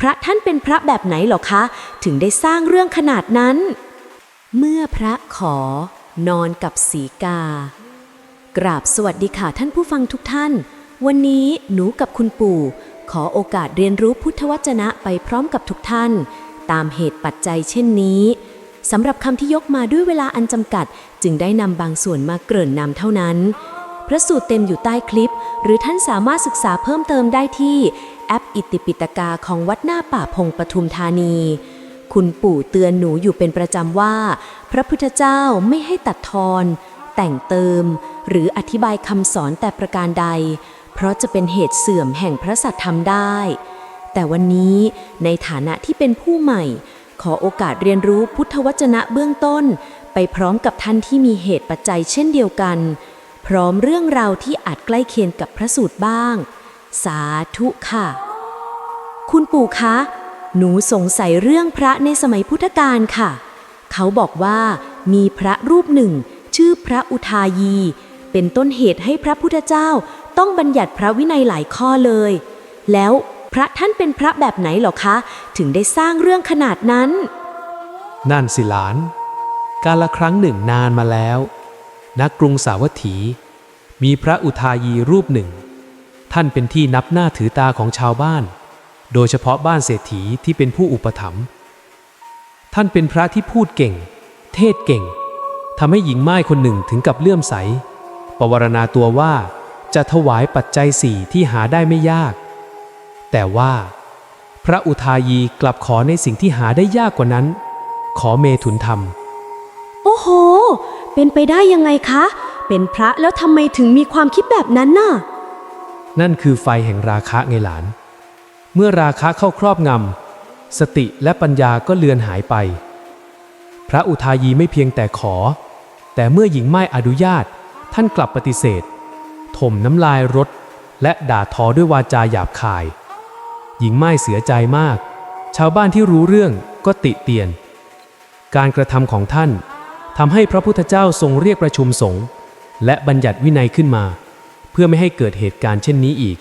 พระท่านเป็นพระแบบไหนหรอคะ ถึงได้สร้างเรื่องขนาดนั้น เมื่อพระขอนอนกับสีกา กราบสวัสดีค่ะท่านผู้ฟังทุกท่าน วันนี้หนูกับคุณปู่ ขอโอกาสเรียนรู้พุทธวจนะไปพร้อมกับทุกท่าน ตามเหตุปัจจัยเช่นนี้สำหรับคำที่ยกมาด้วยเวลาอันจำกัด จึงได้นำบางส่วนมาเกริ่นนำเท่านั้น พระสูตรเต็มอยู่ใต้คลิป หรือท่านสามารถศึกษาเพิ่มเติมได้ที่ แอปอิติปิตกาของวัดหน้าป่าพงปทุมธานี คุณปู่เตือนหนูอยู่เป็นประจำว่า พระพุทธเจ้าไม่ให้ตัดทอน แต่งเติม หรืออธิบายคำสอนแต่ประการใด เพราะจะเป็นเหตุเสื่อมแห่งพระสัทธรรมได้ แต่วันนี้ในฐานะที่เป็นผู้ใหม่ ขอโอกาสเรียนรู้พุทธวจนะเบื้องต้น ไปพร้อมกับท่านที่มีเหตุปัจจัยเช่นเดียวกัน พร้อมเรื่องราวที่อาจใกล้เคียงกับพระสูตรบ้าง สาธุค่ะ คุณปู่คะ หนูสงสัยเรื่องพระในสมัยพุทธกาลค่ะ เขาบอกว่ามีพระรูปหนึ่ง ชื่อพระอุทายี เป็นต้นเหตุให้พระพุทธเจ้าต้องบัญญัติพระวินัยหลายข้อเลย แล้วพระท่านเป็นพระแบบไหนหรอคะ ถึงได้สร้างเรื่องขนาดนั้น นั่นสิหลาน กาลครั้งหนึ่งนานมาแล้วณกรุงสาวัตถี มีพระอุทายีรูปหนึ่ง ท่านเป็นที่นับหน้าถือตาของชาวบ้าน โดยเฉพาะบ้านเศรษฐีที่เป็นผู้อุปถัมภ์ท่านเป็นพระที่พูดเก่ง เทศเก่งทำให้หญิงไม้คนหนึ่งถึงกับเลื่อมใสปวารณาตัวว่าจะถวายปัจจัยสี่ที่หาได้ไม่ยาก แต่ว่า พระอุทายีกลับขอในสิ่งที่หาได้ยากกว่านั้น ขอเมถุนธรรม โอ้โห เป็นไปได้ยังไงคะ เป็นพระแล้วทำไมถึงมีความคิดแบบนั้นน่ะ นั่นคือไฟแห่งราคะไงหลาน เมื่อราคะเข้าครอบงำ สติและปัญญาก็เลือนหายไป พระอุทายีไม่เพียงแต่ขอ แต่เมื่อหญิงไม้อนุญาต ท่านกลับปฏิเสธ ถมน้ำลายรถ และด่าทอด้วยวาจาหยาบคาย หญิงไม้เสียใจมาก ชาวบ้านที่รู้เรื่องก็ติเตียน การกระทำของท่านทำให้พระพุทธเจ้าทรงเรียกประชุมสงฆ์และบัญญัติวินัยขึ้นมา พื่อไม่ให้เกิดเหตุการณ์เช่นนี้อีก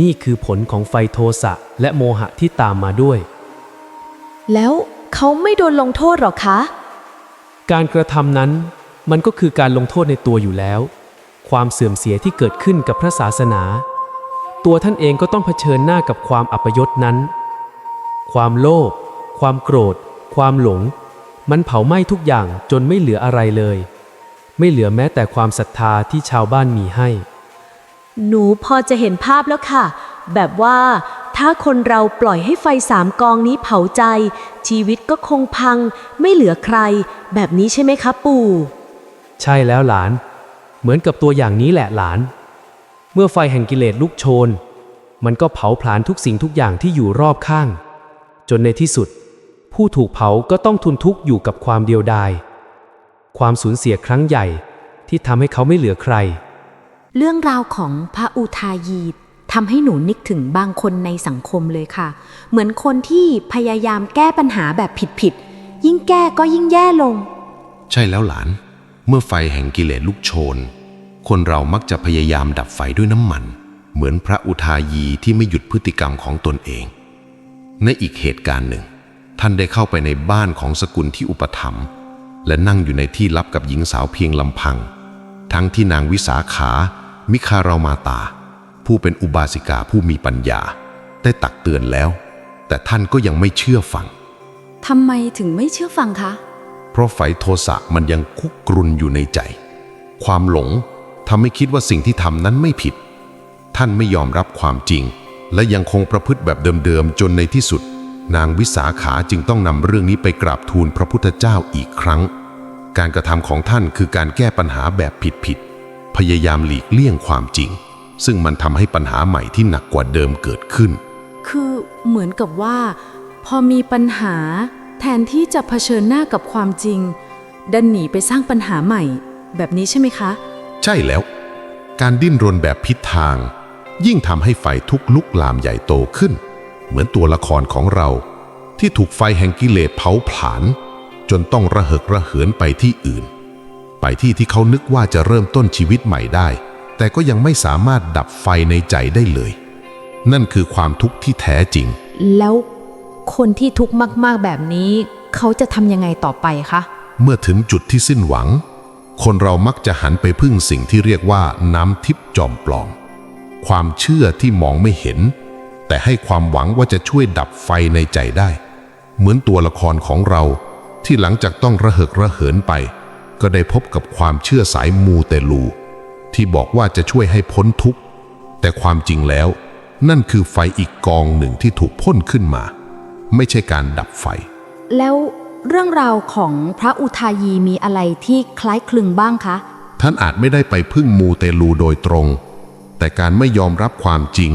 นี่คือผลของไฟโทสะและโมหะที่ตามมาด้วย แล้วเขาไม่โดนลงโทษหรอคะ การกระทำนั้นมันก็คือการลงโทษในตัวอยู่แล้ว ความเสื่อมเสียที่เกิดขึ้นกับพระศาสนา ตัวท่านเองก็ต้องเผชิญหน้ากับความอัปยศนั้น ความโลภความโกรธ ความหลง มันเผาไหม้ทุกอย่างจนไม่เหลืออะไรเลย ไม่เหลือแม้แต่ความศรัทธาที่ชาวบ้านมีให้ หนูพอจะเห็นภาพแล้วค่ะ แบบว่าถ้าคนเราปล่อยให้ไฟสามกองนี้เผาใจ ชีวิตก็คงพัง ไม่เหลือใคร แบบนี้ใช่ไหมคะปู่ ใช่แล้วหลาน เหมือนกับตัวอย่างนี้แหละหลาน เมื่อไฟแห่งกิเลสลุกโชน มันก็เผาผลาญทุกสิ่งทุกอย่างที่อยู่รอบข้าง จนในที่สุด ผู้ถูกเผาก็ต้องทุนทุกข์อยู่กับความเดียวดาย ความสูญเสียครั้งใหญ่ที่ทำให้เขาไม่เหลือใคร เรื่องราวของพระอุทายีทำให้หนูนึกถึงบางคนในสังคมเลยค่ะ เหมือนคนที่พยายามแก้ปัญหาแบบผิดๆ ยิ่งแก้ก็ยิ่งแย่ลง ใช่แล้วหลาน เมื่อไฟแห่งกิเลสลุกโชน คนเรามักจะพยายามดับไฟด้วยน้ำมัน เหมือนพระอุทายีที่ไม่หยุดพฤติกรรมของตนเอง ในอีกเหตุการณ์หนึ่ง ท่านได้เข้าไปในบ้านของสกุลที่อุปถัมภ์และนั่งอยู่ในที่ลับกับหญิงสาวเพียงลำพัง ทั้งที่นางวิสาขา มิคารามาตา ผู้เป็นอุบาสิกาผู้มีปัญญา ได้ตักเตือนแล้ว แต่ท่านก็ยังไม่เชื่อฟัง ทำไมถึงไม่เชื่อฟังคะ เพราะไฟโทสะมันยังคุกกรุนอยู่ในใจ ความหลงทำให้คิดว่าสิ่งที่ทำนั้นไม่ผิด ท่านไม่ยอมรับความจริง และยังคงประพฤติแบบเดิมๆจนในที่สุด นางวิสาขาจึงต้องนำเรื่องนี้ไปกราบทูลพระพุทธเจ้าอีกครั้ง การกระทำของท่านคือการแก้ปัญหาแบบผิดๆ พยายามหลีกเลี่ยงความจริง ซึ่งมันทำให้ปัญหาใหม่ที่หนักกว่าเดิมเกิดขึ้น คือเหมือนกับว่า พอมีปัญหา แทนที่จะเผชิญหน้ากับความจริง ดันหนีไปสร้างปัญหาใหม่ แบบนี้ใช่ไหมคะ ใช่แล้ว การดิ้นรนแบบพิษทาง ยิ่งทำให้ไฟทุกข์ลุกลามใหญ่โตขึ้น เหมือนตัวละครของเรา ที่ถูกไฟแห่งกิเลสเผาผลาญจนต้องระเหิกระเหินไปที่อื่น ไปที่ที่เขานึกว่าจะเริ่มต้นชีวิตใหม่ได้ แต่ก็ยังไม่สามารถดับไฟในใจได้เลย นั่นคือความทุกข์ที่แท้จริง แล้วคนที่ทุกข์มาก ๆ แบบนี้ เขาจะทำยังไงต่อไปคะ เมื่อถึงจุดที่สิ้นหวัง คนเรามักจะหันไปพึ่งสิ่งที่เรียกว่าน้ำทิพย์จอมปลอม ความเชื่อที่มองไม่เห็น แต่ให้ความหวังว่าจะช่วยดับไฟในใจได้ เหมือนตัวละครของเราที่หลังจากต้องระเหิกระเหินไป ก็ได้พบกับความเชื่อสายมูเตลู ที่บอกว่าจะช่วยให้พ้นทุกข์ แต่ความจริงแล้ว นั่นคือไฟอีกกองหนึ่งที่ถูกพ่นขึ้นมา ไม่ใช่การดับไฟ แล้วเรื่องราวของพระอุทายีมีอะไรที่คล้ายคลึงบ้างคะ ท่านอาจไม่ได้ไปพึ่งมูเตลูโดยตรง แต่การไม่ยอมรับความจริง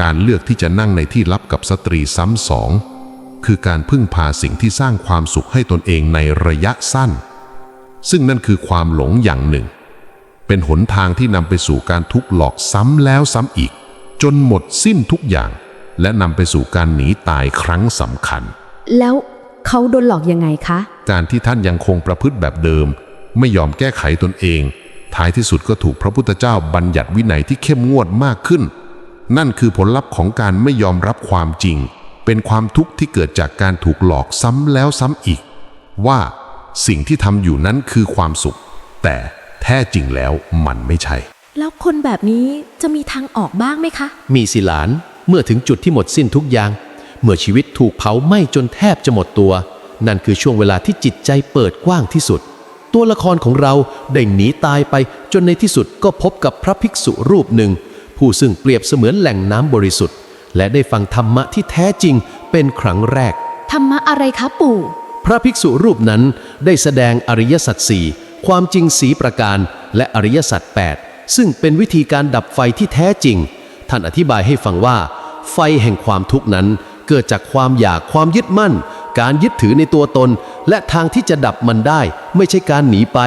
การเลือกที่จะนั่งในที่ลับกับสตรีซ้ำสอง คือการพึ่งพาสิ่งที่สร้างความสุขให้ตนเองในระยะสั้น ซึ่งนั่นคือความหลงอย่างหนึ่ง เป็นหนทางที่นำไปสู่การทุกข์หลอกซ้ำแล้วซ้ำอีก จนหมดสิ้นทุกอย่าง และนำไปสู่การหนีตายครั้งสำคัญ แล้วเขาโดนหลอกยังไงคะ การที่ท่านยังคงประพฤติแบบเดิม ไม่ยอมแก้ไขตนเอง ท้ายที่สุดก็ถูกพระพุทธเจ้าบัญญัติวินัยที่เข้มงวดมากขึ้น นั่นคือผลลัพธ์ของการไม่ยอมรับความจริง เป็นความทุกข์ที่เกิดจากการถูกหลอกซ้ำแล้วซ้ำอีก ว่า สิ่งที่ทำอยู่นั้นคือความสุข แต่แท้จริงแล้วมันไม่ใช่ แล้วคนแบบนี้จะมีทางออกบ้างไหมคะ มีสิหลานเมื่อถึงจุดที่หมดสิ้นทุกอย่าง เมื่อชีวิตถูกเผาไหม้จนแทบจะหมดตัว นั่นคือช่วงเวลาที่จิตใจเปิดกว้างที่สุด ตัวละครของเราได้หนีตายไปจนในที่สุดก็พบกับพระภิกษุรูปหนึ่ง ผู้ซึ่งเปรียบเสมือนแหล่งน้ำบริสุทธิ์ และได้ฟังธรรมะที่แท้จริงเป็นครั้งแรก ธรรมะอะไรคะปู่ พระภิกษุรูปนั้นได้แสดงอริยสัจสี่ความจริงสีประการและอริยสัจ8ซึ่งเป็นวิธีการดับไฟที่แท้จริง ท่านอธิบายให้ฟังว่า ไฟแห่งความทุกข์นั้น เกิดจากความอยากความยึดมั่น การยึดถือในตัวตน และทางที่จะดับมันได้ ไม่ใช่การหนีไป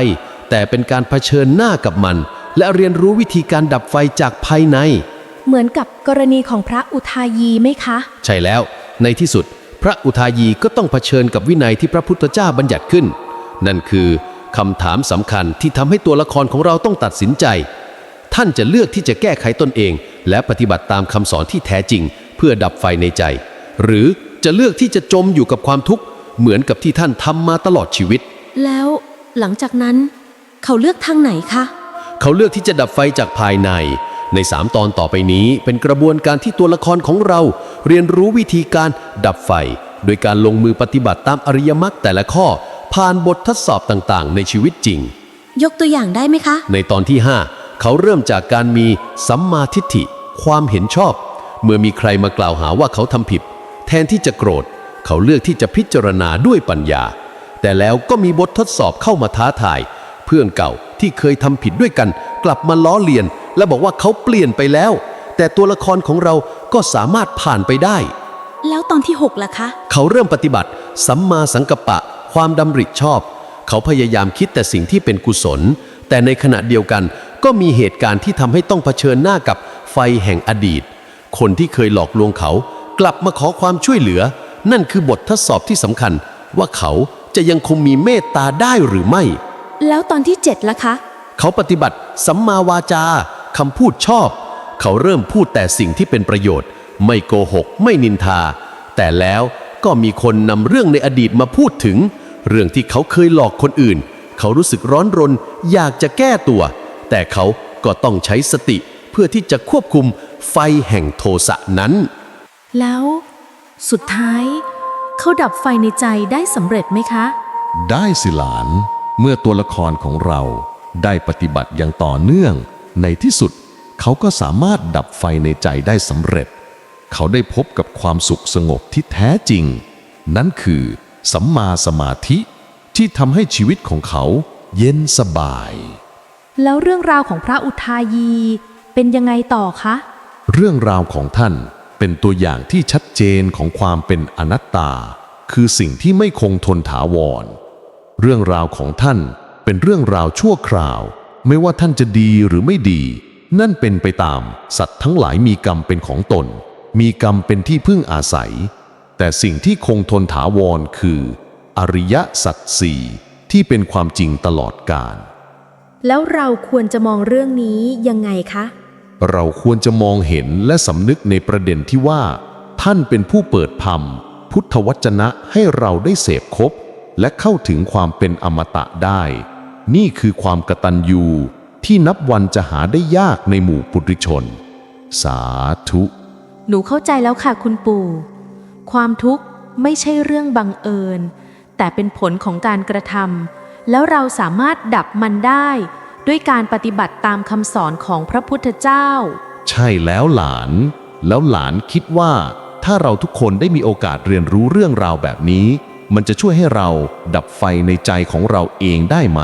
แต่เป็นการเผชิญหน้ากับมัน และเรียนรู้วิธีการดับไฟจากภายใน เหมือนกับกรณีของพระอุทายีไหมคะ ใช่แล้ว ในที่สุด พระอุทายีก็ต้องเผชิญกับวินัยที่พระพุทธเจ้าบัญญัติขึ้น นั่นคือคำถามสำคัญที่ทำให้ตัวละครของเราต้องตัดสินใจ ท่านจะเลือกที่จะแก้ไขตนเอง และปฏิบัติตามคำสอนที่แท้จริง เพื่อดับไฟในใจ หรือจะเลือกที่จะจมอยู่กับความทุกข์เหมือนกับที่ท่านทำมาตลอดชีวิต แล้วหลังจากนั้น เขาเลือกทางไหนคะ เขาเลือกที่จะดับไฟจากภายใน ในสามตอนต่อไปนี้เป็นกระบวนการที่ตัวละครของเรา เรียนรู้วิธีการดับไฟ โดยการลงมือปฏิบัติตามอริยมรรคแต่ละข้อ ผ่านบททดสอบต่างๆ ในชีวิตจริง ยกตัวอย่างได้ไหมคะ ในตอนที่ 5 เขาเริ่มจากการมีสัมมาทิฏฐิ ความเห็นชอบ เมื่อมีใครมากล่าวหาว่าเขาทำผิด แทนที่จะโกรธ เขาเลือกที่จะพิจารณาด้วยปัญญา แต่แล้วก็มีบททดสอบเข้ามาท้าทาย เพื่อนเก่าที่เคยทำผิดด้วยกัน กลับมาล้อเลียน และบอกว่าเขาเปลี่ยนไปแล้ว แต่ตัวละครของเราก็สามารถผ่านไปได้ แล้วตอนที่6ล่ะคะ เขาเริ่มปฏิบัติ สัมมาสังกัปปะ ความดำริชอบ เขาพยายามคิดแต่สิ่งที่เป็นกุศล แต่ในขณะเดียวกันก็มีเหตุการณ์ที่ทำให้ต้องเผชิญหน้ากับไฟแห่งอดีต คนที่เคยหลอกลวงเขา กลับมาขอความช่วยเหลือ นั่นคือบททดสอบที่สำคัญ ว่าเขาจะยังคงมีเมตตาได้หรือไม่ แล้วตอนที่7ล่ะคะ เขาปฏิบัติสัมมาวาจา คำพูดชอบ เขาเริ่มพูดแต่สิ่งที่เป็นประโยชน์ ไม่โกหก ไม่นินทา แต่แล้วก็มีคนนำเรื่องในอดีตมาพูดถึง เรื่องที่เขาเคยหลอกคนอื่น เขารู้สึกร้อนรน อยากจะแก้ตัว แต่เขาก็ต้องใช้สติเพื่อที่จะควบคุมไฟแห่งโทสะนั้น แล้ว สุดท้าย เขาดับไฟในใจได้สำเร็จไหมคะ ได้สิหลาน เมื่อตัวละครของเราได้ปฏิบัติอย่างต่อเนื่อง ในที่สุดเขาก็สามารถดับไฟในใจได้สำเร็จ เขาได้พบกับความสุขสงบที่แท้จริง นั่นคือสัมมาสมาธิที่ทำให้ชีวิตของเขาเย็นสบาย แล้วเรื่องราวของพระอุทายีเป็นยังไงต่อคะ เรื่องราวของท่านเป็นตัวอย่างที่ชัดเจนของความเป็นอนัตตา คือสิ่งที่ไม่คงทนถาวร เรื่องราวของท่านเป็นเรื่องราวชั่วคราว ไม่ว่าท่านจะดีหรือไม่ดี นั่นเป็นไปตาม สัตว์ทั้งหลายมีกรรมเป็นของตน มีกรรมเป็นที่พึ่งอาศัย แต่สิ่งที่คงทนถาวรคือ อริยสัจสี่ที่เป็นความจริงตลอดกาลแล้วเราควรจะมองเรื่องนี้ยังไงคะ เราควรจะมองเห็นและสำนึกในประเด็นที่ว่า ท่านเป็นผู้เปิดพรรมพุทธวจนะให้เราได้เสพคบและเข้าถึงความเป็นอมตะได้ นี่คือความกตัญญูที่นับวันจะหาได้ยากในหมู่ปุถุชน สาธุ หนูเข้าใจแล้วค่ะคุณปู่ ความทุกข์ไม่ใช่เรื่องบังเอิญ แต่เป็นผลของการกระทำแล้วเราสามารถดับมันได้ ด้วยการปฏิบัติตามคำสอนของพระพุทธเจ้า ใช่แล้วหลาน แล้วหลานคิดว่า ถ้าเราทุกคนได้มีโอกาสเรียนรู้เรื่องราวแบบนี้ มันจะช่วยให้เราดับไฟในใจของเราเองได้ไหม